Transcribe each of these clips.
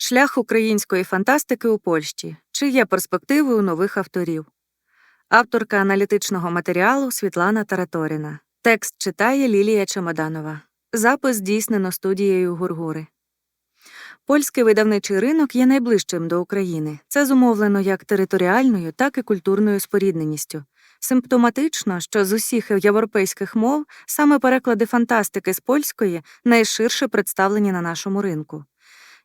Шлях української фантастики у Польщі. Чи є перспективи у нових авторів? Авторка аналітичного матеріалу Світлана Тараторіна. Текст читає Лілія Чемоданова. Запис здійснено студією Гургури. Польський видавничий ринок є найближчим до України. Це зумовлено як територіальною, так і культурною спорідненістю. Симптоматично, що з усіх європейських мов саме переклади фантастики з польської найширше представлені на нашому ринку.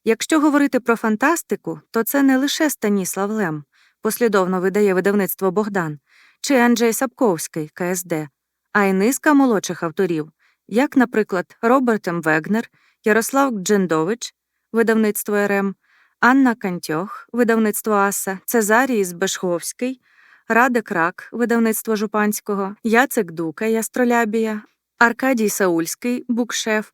Якщо говорити про фантастику, то це не лише Станіслав Лем, послідовно видає видавництво Богдан, чи Анджей Сапковський КСД, а й низка молодших авторів, як, наприклад, Роберт М. Вегнер, Ярослав Джендович, видавництво РМ, Анна Кантьох, видавництво Аса, Цезарій Збешховський, Радик Рак, видавництво Жупанського, Яцек Дука, Ястролябія, Аркадій Саульський, букшеф.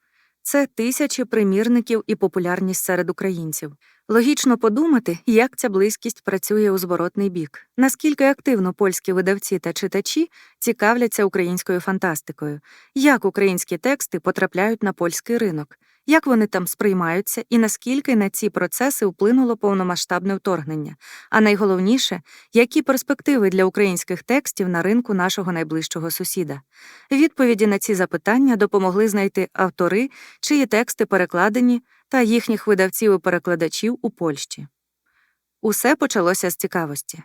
Це тисячі примірників і популярність серед українців. Логічно подумати, як ця близькість працює у зворотний бік, наскільки активно польські видавці та читачі цікавляться українською фантастикою, як українські тексти потрапляють на польський ринок, як вони там сприймаються і наскільки на ці процеси вплинуло повномасштабне вторгнення, а найголовніше, які перспективи для українських текстів на ринку нашого найближчого сусіда. Відповіді на ці запитання допомогли знайти автори, чиї тексти перекладені, та їхніх видавців і перекладачів у Польщі. Усе почалося з цікавості.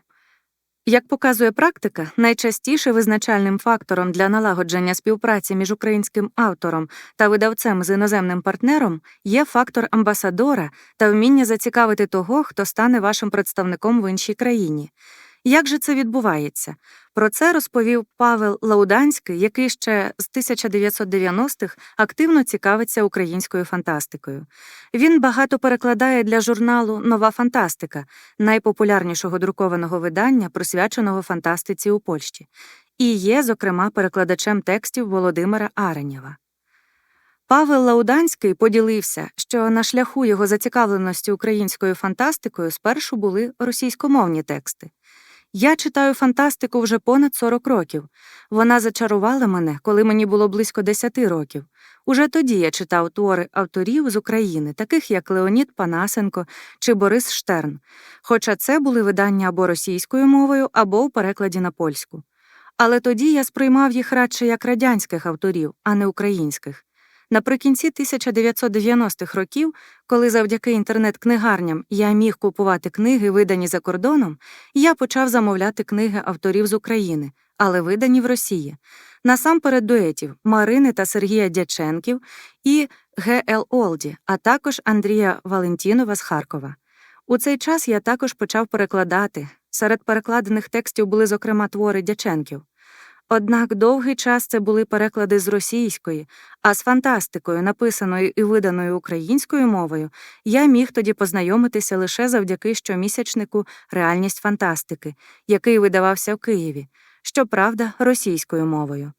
Як показує практика, найчастіше визначальним фактором для налагодження співпраці між українським автором та видавцем з іноземним партнером є фактор амбасадора та вміння зацікавити того, хто стане вашим представником в іншій країні. Як же це відбувається? Про це розповів Павел Лауданський, який ще з 1990-х активно цікавиться українською фантастикою. Він багато перекладає для журналу Нова фантастика, найпопулярнішого друкованого видання, присвяченого фантастиці у Польщі, і є, зокрема, перекладачем текстів Володимира Аренєва. Павел Лауданський поділився, що на шляху його зацікавленості українською фантастикою спершу були російськомовні тексти. Я читаю фантастику вже понад 40 років. Вона зачарувала мене, коли мені було близько 10 років. Уже тоді я читав твори авторів з України, таких як Леонід Панасенко чи Борис Штерн, хоча це були видання або російською мовою, або у перекладі на польську. Але тоді я сприймав їх радше як радянських авторів, а не українських. Наприкінці 1990-х років, коли завдяки інтернет-книгарням я міг купувати книги, видані за кордоном, я почав замовляти книги авторів з України, але видані в Росії. Насамперед дуетів Марини та Сергія Дяченків і Г.Л. Олді, а також Андрія Валентінова з Харкова. У цей час я також почав перекладати. Серед перекладених текстів були, зокрема, твори Дяченків. Однак довгий час це були переклади з російської, а з фантастикою, написаною і виданою українською мовою, я міг тоді познайомитися лише завдяки щомісячнику Реальність фантастики, який видавався в Києві, щоправда, російською мовою.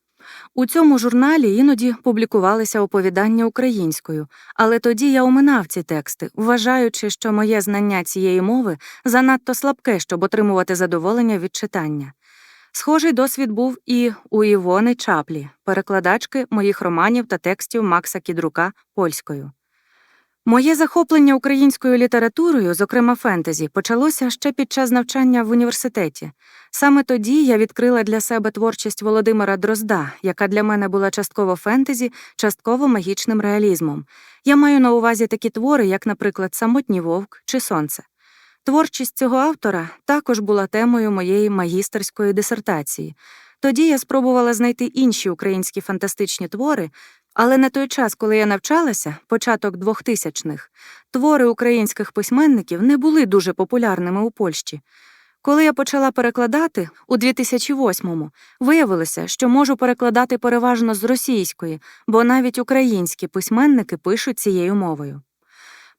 У цьому журналі іноді публікувалися оповідання українською, але тоді я оминав ці тексти, вважаючи, що моє знання цієї мови занадто слабке, щоб отримувати задоволення від читання. Схожий досвід був і у Івони Чаплі, перекладачки моїх романів та текстів Макса Кідрука польською. Моє захоплення українською літературою, зокрема фентезі, почалося ще під час навчання в університеті. Саме тоді я відкрила для себе творчість Володимира Дрозда, яка для мене була частково фентезі, частково магічним реалізмом. Я маю на увазі такі твори, як, наприклад, Самотній вовк чи Сонце. Творчість цього автора також була темою моєї магістерської дисертації. Тоді я спробувала знайти інші українські фантастичні твори, але на той час, коли я навчалася, початок 2000-х, твори українських письменників не були дуже популярними у Польщі. Коли я почала перекладати у 2008-му, виявилося, що можу перекладати переважно з російської, бо навіть українські письменники пишуть цією мовою.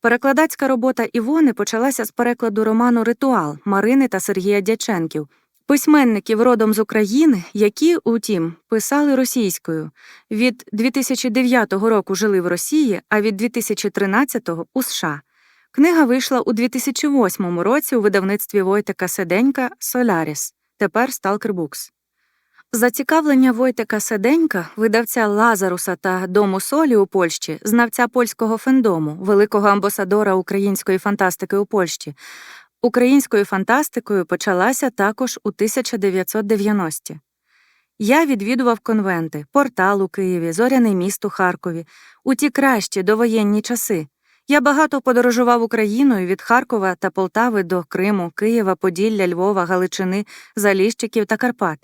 Перекладацька робота Івони почалася з перекладу роману Ритуал Марини та Сергія Дяченків, письменників родом з України, які, утім, писали російською. Від 2009 року жили в Росії, а від 2013-го у США. Книга вийшла у 2008 році у видавництві Войтека Седенька Соляріс, тепер Сталкер Букс. Зацікавлення Войтека Седенька, видавця Лазаруса та Дому солі у Польщі, знавця польського фендому, великого амбасадора української фантастики у Польщі. Українською фантастикою почалася також у 1990-ті. Я відвідував конвенти, портал у Києві, зоряний міст у Харкові, у ті кращі довоєнні часи. Я багато подорожував Україною від Харкова та Полтави до Криму, Києва, Поділля, Львова, Галичини, Заліщиків та Карпат.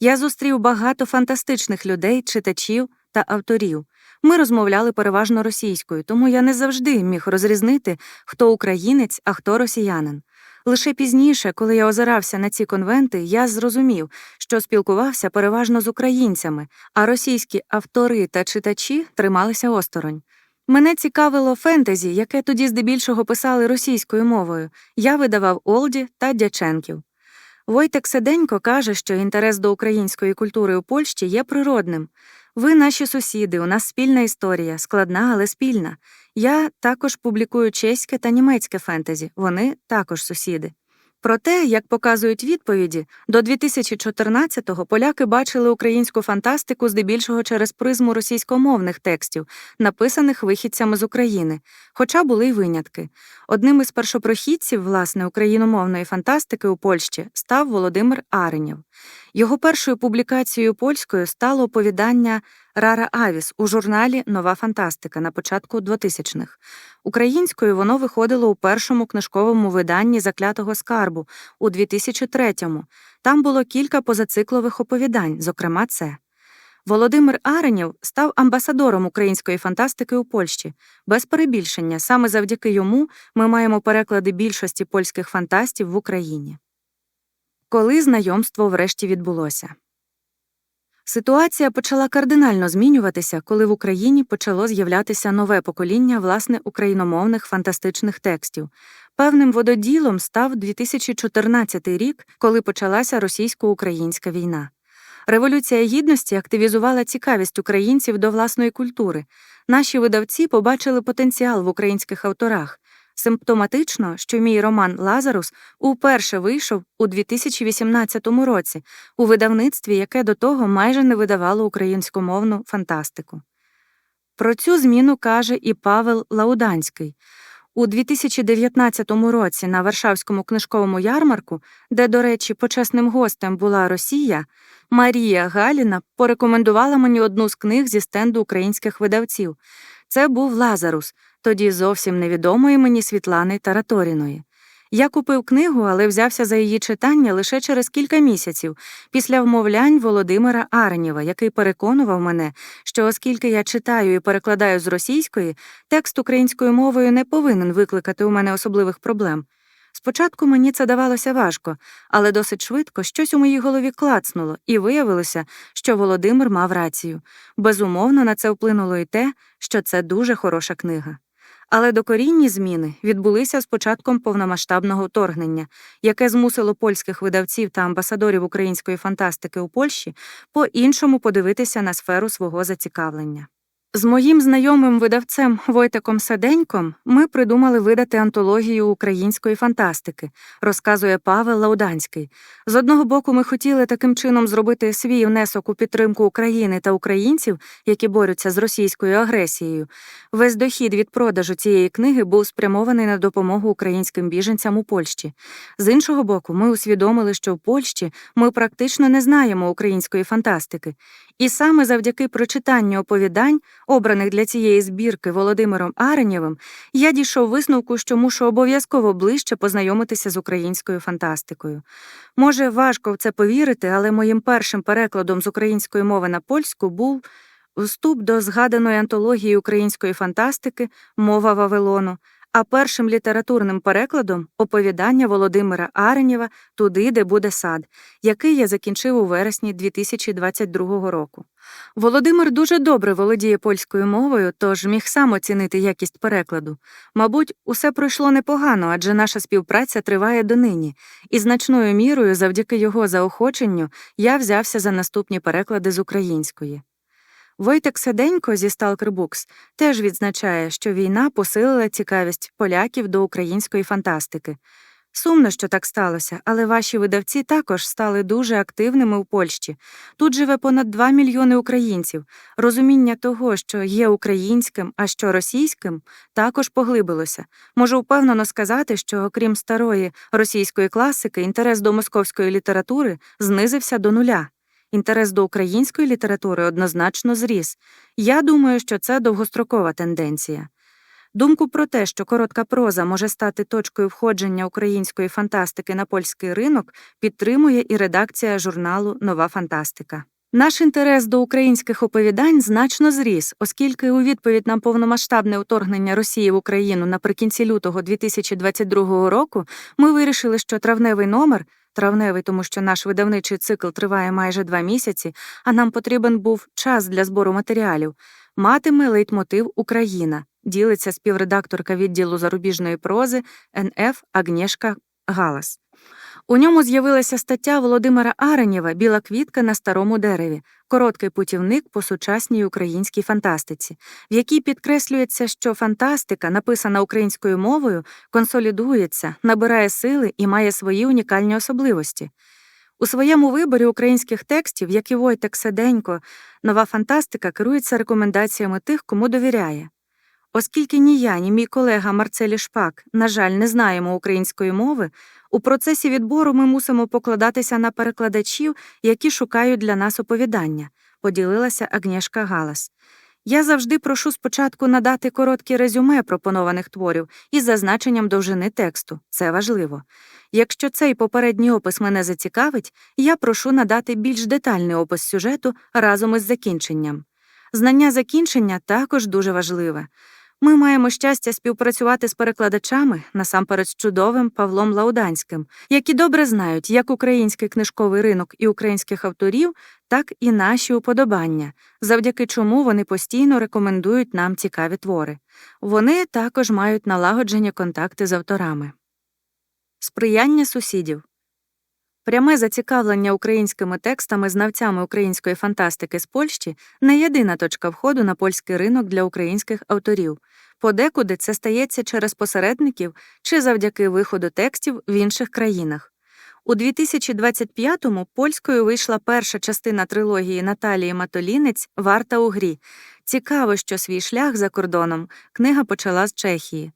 Я зустрів багато фантастичних людей, читачів та авторів. Ми розмовляли переважно російською, тому я не завжди міг розрізнити, хто українець, а хто росіянин. Лише пізніше, коли я озирався на ці конвенти, я зрозумів, що спілкувався переважно з українцями, а російські автори та читачі трималися осторонь. Мене цікавило фентезі, яке тоді здебільшого писали російською мовою. Я видавав Олді та Дяченків. Войтек Седенько каже, що інтерес до української культури у Польщі є природним. Ви наші сусіди, у нас спільна історія, складна, але спільна. Я також публікую чеське та німецьке фентезі, вони також сусіди. Проте, як показують відповіді, до 2014-го поляки бачили українську фантастику здебільшого через призму російськомовних текстів, написаних вихідцями з України, хоча були й винятки. Одним із першопрохідців, власне, україномовної фантастики у Польщі став Володимир Аренєв. Його першою публікацією польською стало оповідання Рара Авіс у журналі Нова фантастика на початку 2000-х. Українською воно виходило у першому книжковому виданні Заклятого скарбу у 2003-му. Там було кілька позациклових оповідань, зокрема це. Володимир Аренєв став амбасадором української фантастики у Польщі. Без перебільшення, саме завдяки йому ми маємо переклади більшості польських фантастів в Україні. Коли знайомство врешті відбулося. Ситуація почала кардинально змінюватися, коли в Україні почало з'являтися нове покоління власне україномовних фантастичних текстів. Певним вододілом став 2014 рік, коли почалася російсько-українська війна. Революція гідності активізувала цікавість українців до власної культури. Наші видавці побачили потенціал в українських авторах. Симптоматично, що мій роман Лазарус уперше вийшов у 2018 році у видавництві, яке до того майже не видавало українськомовну фантастику. Про цю зміну каже і Павел Лауданський. У 2019 році на Варшавському книжковому ярмарку, де, до речі, почесним гостем була Росія, Марія Галіна порекомендувала мені одну з книг зі стенду українських видавців. Це був Лазарус, тоді зовсім невідомої мені Світлани Тараторіної. Я купив книгу, але взявся за її читання лише через кілька місяців після вмовлянь Володимира Аренєва, який переконував мене, що оскільки я читаю і перекладаю з російської, текст українською мовою не повинен викликати у мене особливих проблем. Спочатку мені це давалося важко, але досить швидко щось у моїй голові клацнуло, і виявилося, що Володимир мав рацію. Безумовно, на це вплинуло і те, що це дуже хороша книга. Але докорінні зміни відбулися з початком повномасштабного вторгнення, яке змусило польських видавців та амбасадорів української фантастики у Польщі по-іншому подивитися на сферу свого зацікавлення. З моїм знайомим видавцем Войтеком Саденьком ми придумали видати антологію української фантастики, розказує Павел Лауданський. З одного боку, ми хотіли таким чином зробити свій внесок у підтримку України та українців, які борються з російською агресією. Весь дохід від продажу цієї книги був спрямований на допомогу українським біженцям у Польщі. З іншого боку, ми усвідомили, що в Польщі ми практично не знаємо української фантастики. І саме завдяки прочитанню оповідань, обраних для цієї збірки Володимиром Аренєвим, я дійшов висновку, що мушу обов'язково ближче познайомитися з українською фантастикою. Може, важко в це повірити, але моїм першим перекладом з української мови на польську був вступ до згаданої антології української фантастики Мова Вавилону а першим літературним перекладом оповідання Володимира Аренєва Туди, де буде сад, який я закінчив у вересні 2022 року. Володимир дуже добре володіє польською мовою, тож міг сам оцінити якість перекладу. Мабуть, усе пройшло непогано, адже наша співпраця триває донині, і значною мірою, завдяки його заохоченню, я взявся за наступні переклади з української. Войтек Седенько зі Books теж відзначає, що війна посилила цікавість поляків до української фантастики. Сумно, що так сталося, але ваші видавці також стали дуже активними у Польщі. Тут живе понад 2 мільйони українців. Розуміння того, що є українським, а що російським, також поглибилося. Можу впевнено сказати, що окрім старої російської класики, інтерес до московської літератури знизився до нуля. Інтерес до української літератури однозначно зріс. Я думаю, що це довгострокова тенденція. Думку про те, що коротка проза може стати точкою входження української фантастики на польський ринок, підтримує і редакція журналу Нова фантастика. Наш інтерес до українських оповідань значно зріс, оскільки у відповідь на повномасштабне вторгнення Росії в Україну наприкінці лютого 2022 року ми вирішили, що травневий номер травневий, тому що наш видавничий цикл триває майже два місяці, а нам потрібен був час для збору матеріалів, матиме лейтмотив Україна, ділиться співредакторка відділу зарубіжної прози НФ Агнєшка Галас. У ньому з'явилася стаття Володимира Аренєва Біла квітка на старому дереві, короткий путівник по сучасній українській фантастиці, в якій підкреслюється, що фантастика, написана українською мовою, консолідується, набирає сили і має свої унікальні особливості. У своєму виборі українських текстів, як і Войтек Седенько, нова фантастика керується рекомендаціями тих, кому довіряє. Оскільки ні я, ні мій колега Марцелі Шпак, на жаль, не знаємо української мови, у процесі відбору ми мусимо покладатися на перекладачів, які шукають для нас оповідання, поділилася Агнєшка Галас. Я завжди прошу спочатку надати короткі резюме пропонованих творів із зазначенням довжини тексту. Це важливо. Якщо цей попередній опис мене зацікавить, я прошу надати більш детальний опис сюжету разом із закінченням. Знання закінчення також дуже важливе. Ми маємо щастя співпрацювати з перекладачами, насамперед з чудовим Павлом Лауданським, які добре знають як український книжковий ринок і українських авторів, так і наші уподобання, завдяки чому вони постійно рекомендують нам цікаві твори. Вони також мають налагоджені контакти з авторами. Сприяння сусідів. Пряме зацікавлення українськими текстами знавцями української фантастики з Польщі не єдина точка входу на польський ринок для українських авторів. Подекуди це стається через посередників чи завдяки виходу текстів в інших країнах. У 2025-му польською вийшла перша частина трилогії Наталії Матолінець Варта у грі. Цікаво, що свій шлях за кордоном книга почала з Чехії.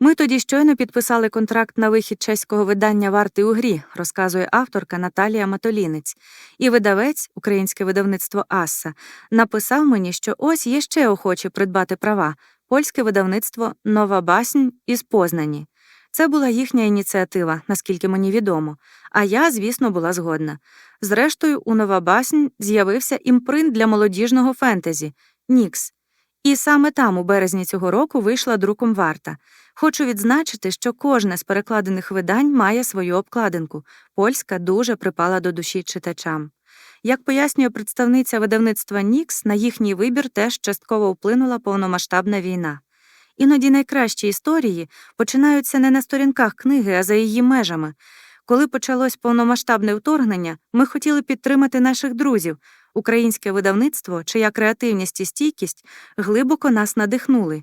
Ми тоді щойно підписали контракт на вихід чеського видання Варти у грі, розказує авторка Наталія Матолінець. І видавець, українське видавництво Асса, написав мені, що ось є ще охочі придбати права польське видавництво Нова Баснь із Познані. Це була їхня ініціатива, наскільки мені відомо, а я, звісно, була згодна. Зрештою, у Нова Баснь з'явився імпринт для молодіжного фентезі Нікс. І саме там, у березні цього року, вийшла друком варта. Хочу відзначити, що кожне з перекладених видань має свою обкладинку. Польська дуже припала до душі читачам. Як пояснює представниця видавництва Нікс, на їхній вибір теж частково вплинула повномасштабна війна. Іноді найкращі історії починаються не на сторінках книги, а за її межами. Коли почалось повномасштабне вторгнення, ми хотіли підтримати наших друзів. Українське видавництво, чия креативність і стійкість глибоко нас надихнули.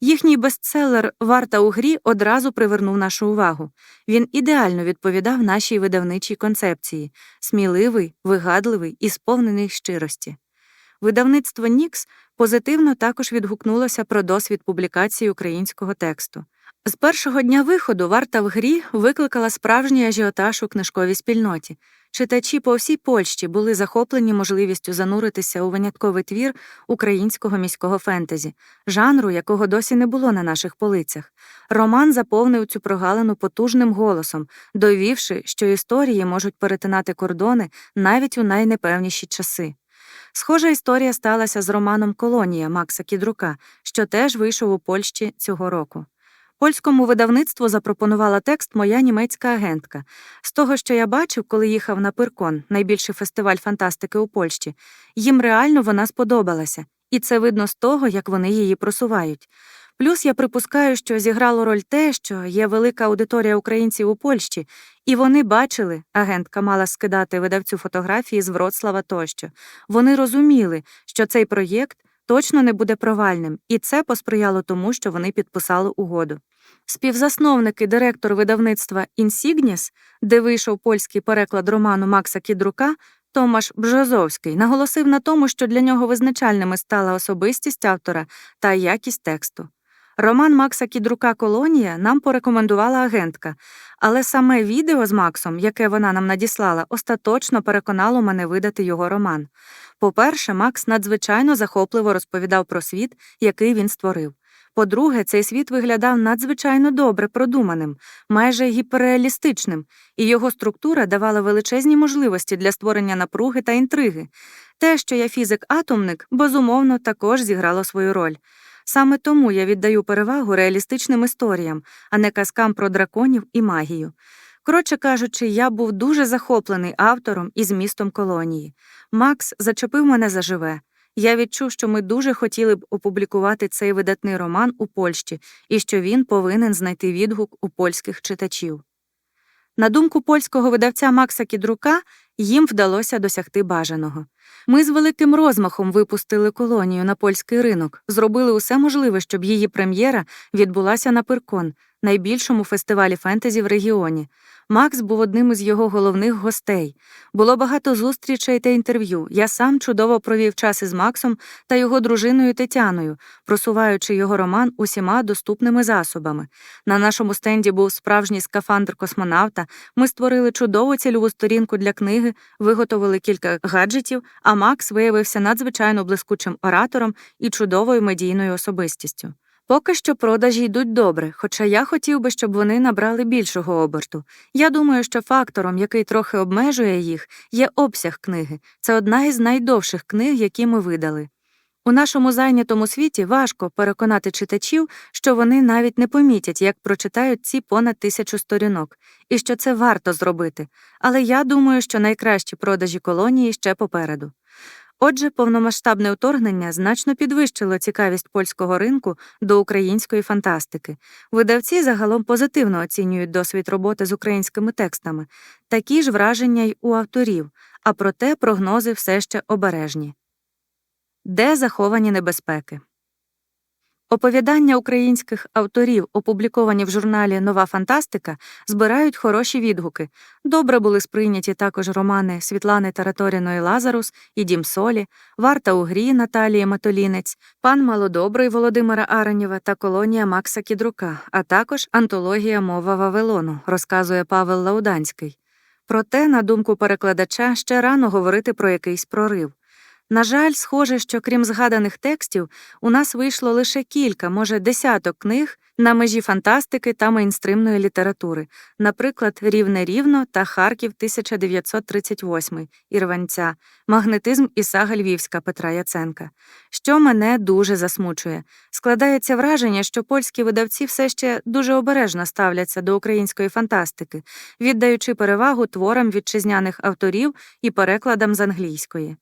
Їхній бестселер Варта у грі одразу привернув нашу увагу. Він ідеально відповідав нашій видавничій концепції сміливий, вигадливий і сповнений щирості. Видавництво Нікс позитивно також відгукнулося про досвід публікації українського тексту. З першого дня виходу варта в грі викликала справжній ажіотаж у книжковій спільноті. Читачі по всій Польщі були захоплені можливістю зануритися у винятковий твір українського міського фентезі, жанру, якого досі не було на наших полицях. Роман заповнив цю прогалину потужним голосом, довівши, що історії можуть перетинати кордони навіть у найнепевніші часи. Схожа історія сталася з романом Колонія Макса Кідрука, що теж вийшов у Польщі цього року. Польському видавництву запропонувала текст моя німецька агентка. З того, що я бачив, коли їхав на Пиркон, найбільший фестиваль фантастики у Польщі, їм реально вона сподобалася, і це видно з того, як вони її просувають. Плюс я припускаю, що зіграло роль те, що є велика аудиторія українців у Польщі, і вони бачили, агентка мала скидати видавцю фотографії з Вроцлава тощо. Вони розуміли, що цей проєкт точно не буде провальним, і це посприяло тому, що вони підписали угоду. Співзасновник і директор видавництва Інсігніс, де вийшов польський переклад роману Макса Кідрука, Томаш Бжозовський, наголосив на тому, що для нього визначальними стала особистість автора та якість тексту. Роман Макса Кідрука Колонія нам порекомендувала агентка, але саме відео з Максом, яке вона нам надіслала, остаточно переконало мене видати його роман. По-перше, Макс надзвичайно захопливо розповідав про світ, який він створив. По-друге, цей світ виглядав надзвичайно добре продуманим, майже гіперреалістичним, і його структура давала величезні можливості для створення напруги та інтриги. Те, що я фізик-атомник, безумовно, також зіграло свою роль. Саме тому я віддаю перевагу реалістичним історіям, а не казкам про драконів і магію. Коротше кажучи, я був дуже захоплений автором і змістом колонії. Макс зачепив мене заживе. Я відчув, що ми дуже хотіли б опублікувати цей видатний роман у Польщі і що він повинен знайти відгук у польських читачів. На думку польського видавця Макса Кідрука, їм вдалося досягти бажаного. Ми з великим розмахом випустили колонію на польський ринок, зробили усе можливе, щоб її прем'єра відбулася на Пиркон, найбільшому фестивалі фентезі в регіоні. Макс був одним із його головних гостей. Було багато зустрічей та інтерв'ю. Я сам чудово провів час із Максом та його дружиною Тетяною, просуваючи його роман усіма доступними засобами. На нашому стенді був справжній скафандр космонавта. Ми створили чудову цільову сторінку для книги, виготовили кілька гаджетів, а Макс виявився надзвичайно блискучим оратором і чудовою медійною особистістю. Поки що продажі йдуть добре, хоча я хотів би, щоб вони набрали більшого оберту. Я думаю, що фактором, який трохи обмежує їх, є обсяг книги. Це одна із найдовших книг, які ми видали. У нашому зайнятому світі важко переконати читачів, що вони навіть не помітять, як прочитають ці понад тисячу сторінок, і що це варто зробити. Але я думаю, що найкращі продажі колонії ще попереду. Отже, повномасштабне вторгнення значно підвищило цікавість польського ринку до української фантастики. Видавці загалом позитивно оцінюють досвід роботи з українськими текстами, такі ж враження й у авторів, а проте прогнози все ще обережні. Де заховані небезпеки? Оповідання українських авторів, опубліковані в журналі Нова фантастика, збирають хороші відгуки. Добре були сприйняті також романи Світлани Тараторіної Лазарус і Дім Солі, Варта у грі Наталії Матолінець, Пан Малодобрий Володимира Аренєва та колонія Макса Кідрука, а також антологія Мова Вавилону, розказує Павел Лауданський. Проте, на думку перекладача, ще рано говорити про якийсь прорив. На жаль, схоже, що крім згаданих текстів, у нас вийшло лише кілька, може, десяток книг на межі фантастики та мейнстримної літератури, наприклад, Рівне рівно та Харків 1938 Ірванця, Магнетизм і сага Львівська Петра Яценка. Що мене дуже засмучує. Складається враження, що польські видавці все ще дуже обережно ставляться до української фантастики, віддаючи перевагу творам вітчизняних авторів і перекладам з англійської.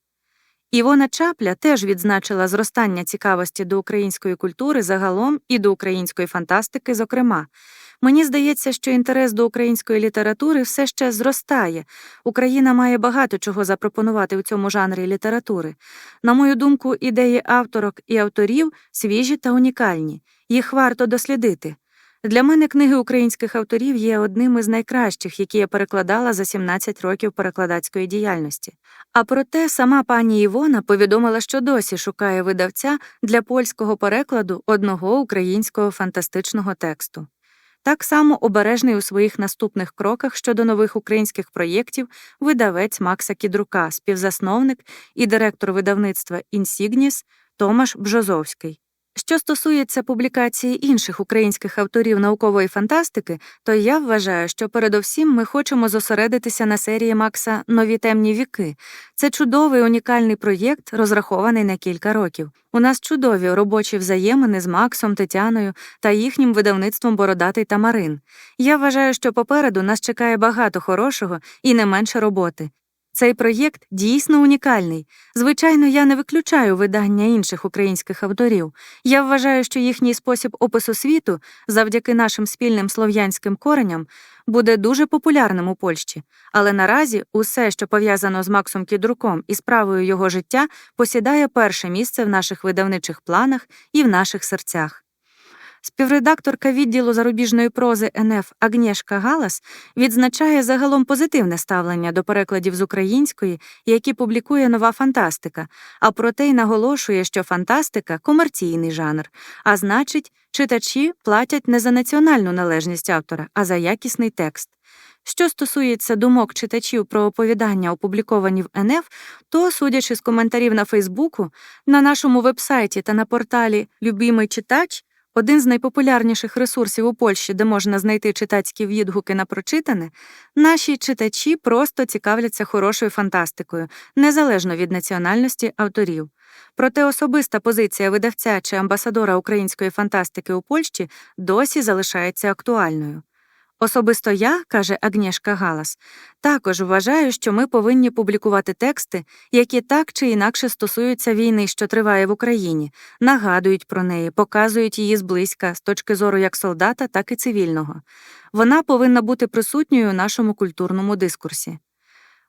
Івона Чапля теж відзначила зростання цікавості до української культури загалом і до української фантастики, зокрема. Мені здається, що інтерес до української літератури все ще зростає. Україна має багато чого запропонувати у цьому жанрі літератури. На мою думку, ідеї авторок і авторів свіжі та унікальні. Їх варто дослідити. Для мене книги українських авторів є одним із найкращих, які я перекладала за 17 років перекладацької діяльності. А проте сама пані Івона повідомила, що досі шукає видавця для польського перекладу одного українського фантастичного тексту. Так само обережний у своїх наступних кроках щодо нових українських проєктів видавець Макса Кідрука, співзасновник і директор видавництва Інсігніс Томаш Бжозовський. Що стосується публікації інших українських авторів наукової фантастики, то я вважаю, що передовсім ми хочемо зосередитися на серії Макса Нові темні віки. Це чудовий унікальний проєкт, розрахований на кілька років. У нас чудові робочі взаємини з Максом, Тетяною та їхнім видавництвом Бородатий та Марин. Я вважаю, що попереду нас чекає багато хорошого і не менше роботи. Цей проєкт дійсно унікальний. Звичайно, я не виключаю видання інших українських авторів. Я вважаю, що їхній спосіб опису світу, завдяки нашим спільним слов'янським кореням, буде дуже популярним у Польщі. Але наразі усе, що пов'язано з Максом Кідруком і справою його життя, посідає перше місце в наших видавничих планах і в наших серцях. Співредакторка відділу зарубіжної прози НФ Агнєшка Галас відзначає загалом позитивне ставлення до перекладів з української, які публікує нова фантастика, а проте й наголошує, що фантастика комерційний жанр, а значить, читачі платять не за національну належність автора, а за якісний текст. Що стосується думок читачів про оповідання, опубліковані в НФ, то, судячи з коментарів на Фейсбуку, на нашому вебсайті та на порталі Любімий читач, один з найпопулярніших ресурсів у Польщі, де можна знайти читацькі відгуки на прочитане, наші читачі просто цікавляться хорошою фантастикою, незалежно від національності авторів. Проте особиста позиція видавця чи амбасадора української фантастики у Польщі досі залишається актуальною. Особисто я, каже Агнєшка Галас, також вважаю, що ми повинні публікувати тексти, які так чи інакше стосуються війни, що триває в Україні, нагадують про неї, показують її зблизька з точки зору як солдата, так і цивільного. Вона повинна бути присутньою у нашому культурному дискурсі.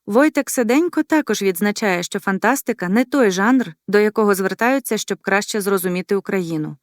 Войтек Седенько також відзначає, що фантастика не той жанр, до якого звертаються, щоб краще зрозуміти Україну.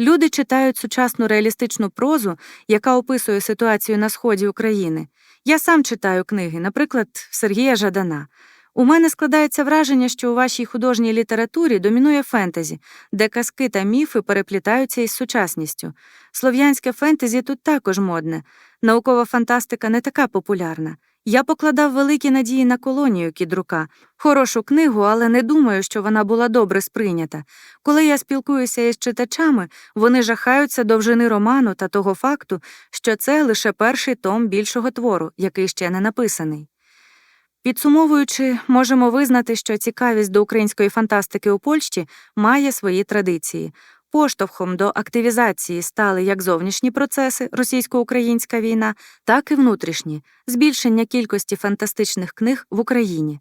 Люди читають сучасну реалістичну прозу, яка описує ситуацію на сході України. Я сам читаю книги, наприклад, Сергія Жадана. У мене складається враження, що у вашій художній літературі домінує фентезі, де казки та міфи переплітаються із сучасністю. Слов'янське фентезі тут також модне, наукова фантастика не така популярна. Я покладав великі надії на колонію кідрука, хорошу книгу, але не думаю, що вона була добре сприйнята. Коли я спілкуюся із читачами, вони жахаються довжини роману та того факту, що це лише перший том більшого твору, який ще не написаний. Підсумовуючи, можемо визнати, що цікавість до української фантастики у Польщі має свої традиції. Поштовхом до активізації стали як зовнішні процеси російсько-українська війна, так і внутрішні збільшення кількості фантастичних книг в Україні.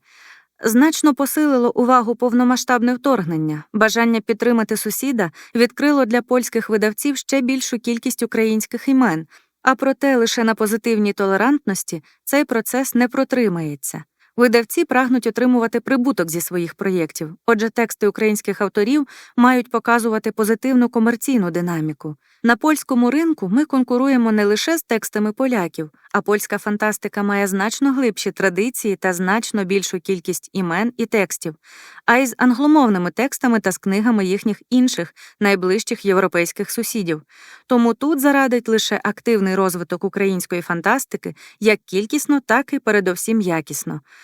Значно посилило увагу повномасштабне вторгнення, бажання підтримати сусіда відкрило для польських видавців ще більшу кількість українських імен, а проте лише на позитивній толерантності цей процес не протримається. Видавці прагнуть отримувати прибуток зі своїх проєктів, отже, тексти українських авторів мають показувати позитивну комерційну динаміку. На польському ринку ми конкуруємо не лише з текстами поляків, а польська фантастика має значно глибші традиції та значно більшу кількість імен і текстів, а й з англомовними текстами та з книгами їхніх інших найближчих європейських сусідів. Тому тут зарадить лише активний розвиток української фантастики як кількісно, так і передовсім якісно.